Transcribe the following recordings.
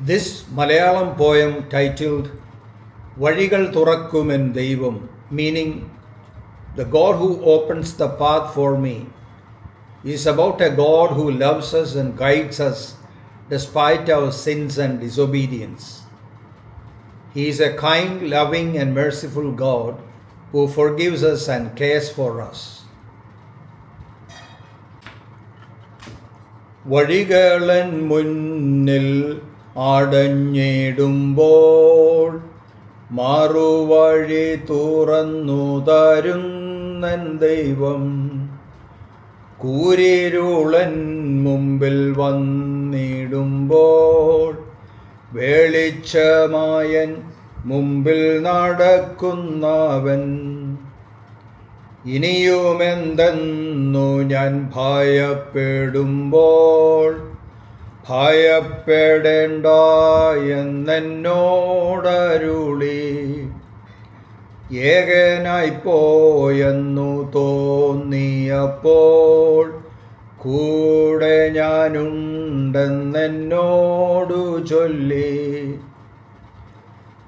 This Malayalam poem titled Vazhigal Thurakkumen Deivam, meaning the God who opens the path for me, is about a God who loves us and guides us despite our sins and disobedience. He is a kind, loving, and merciful God who forgives us and cares for us. വഴികളൻ മുന്നിൽ അടഞ്ഞിടുമ്പോൾ മറുവഴി തുറന്നു തരുന്നൻ ദൈവം. കൂരിരുളൻ മുമ്പിൽ വന്നിടുമ്പോൾ വെളിച്ചമായൻ മുമ്പിൽ നടക്കുന്നവൻ. ഇനിയുമെന്തെന്നു ഞാൻ ഭയപ്പെടുമ്പോൾ ഭയപ്പെടേണ്ട എന്നോടരുളി ഏകനായിപ്പോയെന്നു തോന്നിയപ്പോൾ കൂടെ ഞാനുണ്ടെന്നെന്നോടു ചൊല്ലി.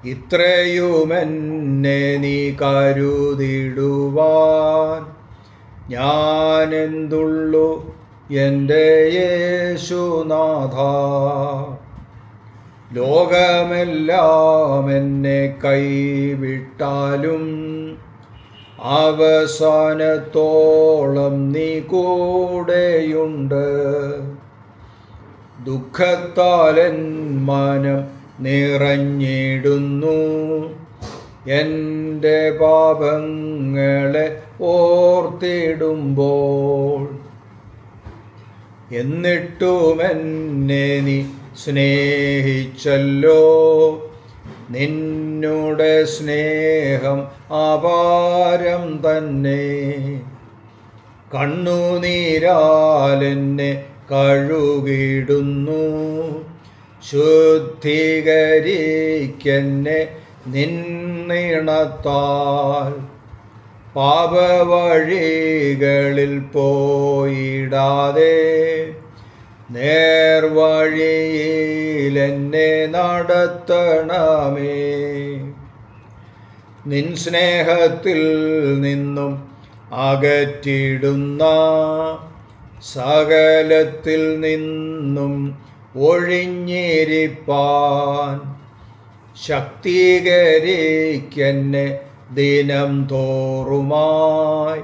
ഇത്രയുമെന്നെ നീ കരുതിടുവാൻ ഞാനെന്തുള്ളു? എന്റെ യേശുനാഥ ലോകമെല്ലാം എന്നെ കൈവിട്ടാലും അവസാനത്തോളം നീ കൂടെയുണ്ട്. ദുഃഖത്താലൻ മനം നിറഞ്ഞിടുന്നു. എന്റെ പാപങ്ങളെ ഓർത്തിടുമ്പോൾ എന്നിട്ടും എന്നെ നീ സ്നേഹിച്ചല്ലോ. നിന്നുടെ സ്നേഹം അപാരം തന്നെ. കണ്ണുനീരാലെന്നെ കഴുകിടുന്നു ശുദ്ധീകരിക്കെന്നെ നിന്നിണത്താൽ. പാപവഴികളിൽ പോയിടാതെ നേർവഴിയിലെന്നെ നടത്തണമേ. നിൻ സ്നേഹത്തിൽ നിന്നും അകറ്റിടുന്ന സകലത്തിൽ നിന്നും ഒഴിഞ്ഞിരിപ്പാൻ ശക്തീകരിക്കെന്നെ ദിനം തോറുമായി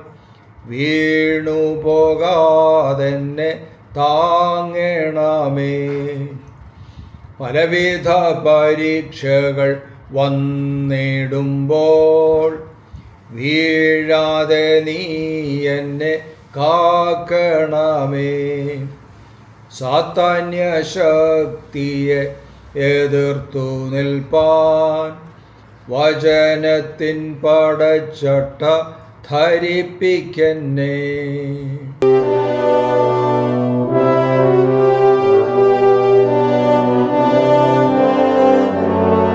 വീണു പോകാതെന്നെ താങ്ങണമേ. പലവിധ പരീക്ഷകൾ വന്നിടുമ്പോൾ വീഴാതെ നീ എന്നെ കാക്കണമേ. സാത്താന്യ ശക്തിയെ എതിർത്തു നിൽപ്പാൻ വചനത്തിൻ പടച്ചട്ട ധരിപ്പിക്കന്നെ.